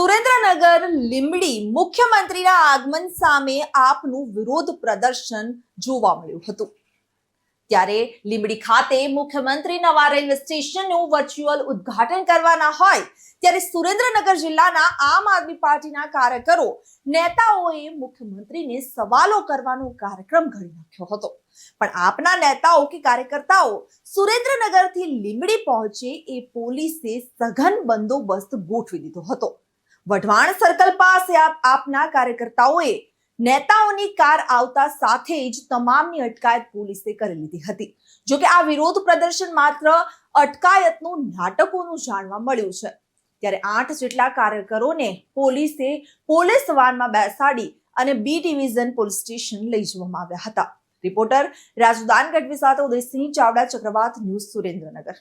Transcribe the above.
સુરેન્દ્રનગર લીંબડી મુખ્યમંત્રીના આગમન સામે આપનું વિરોધ પ્રદર્શન જોવા મળ્યું હતું. ત્યારે લીંબડી ખાતે મુખ્યમંત્રી નવા રેલવે સ્ટેશનનું વર્ચ્યુઅલ ઉદ્ઘાટન કરવાના હોય, ત્યારે સુરેન્દ્રનગર જિલ્લાના આમ આદમી પાર્ટીના કાર્યકરો, નેતાઓએ મુખ્યમંત્રીને સવાલો કરવાનો કાર્યક્રમ ઘડી નાખ્યો હતો. પણ આપના નેતાઓ કે કાર્યકર્તાઓ સુરેન્દ્રનગરથી લીંબડી પહોંચે એ પોલીસે સઘન બંદોબસ્ત ગોઠવી દીધો હતો. વઢવાણ સર્કલ પાસે આપના કાર્યકર્તાઓએ નેતાઓની કાર આવતા સાથે જ તમામની અટકાયત પોલીસે કરી લીધી હતી. જોકે આ વિરોધ પ્રદર્શન માત્ર અટકાયતનું નાટકોનું જાણવા મળ્યું છે. ત્યારે આઠ જેટલા કાર્યકરોને પોલીસે પોલીસ વાનમાં બેસાડી અને બી ડિવિઝન પોલીસ સ્ટેશન લઈ જવામાં આવ્યા હતા. રિપોર્ટર રાજુદાન ગઢવી સાથે ઉદયસિંહ ચાવડા, ચક્રવાત ન્યૂઝ સુરેન્દ્રનગર.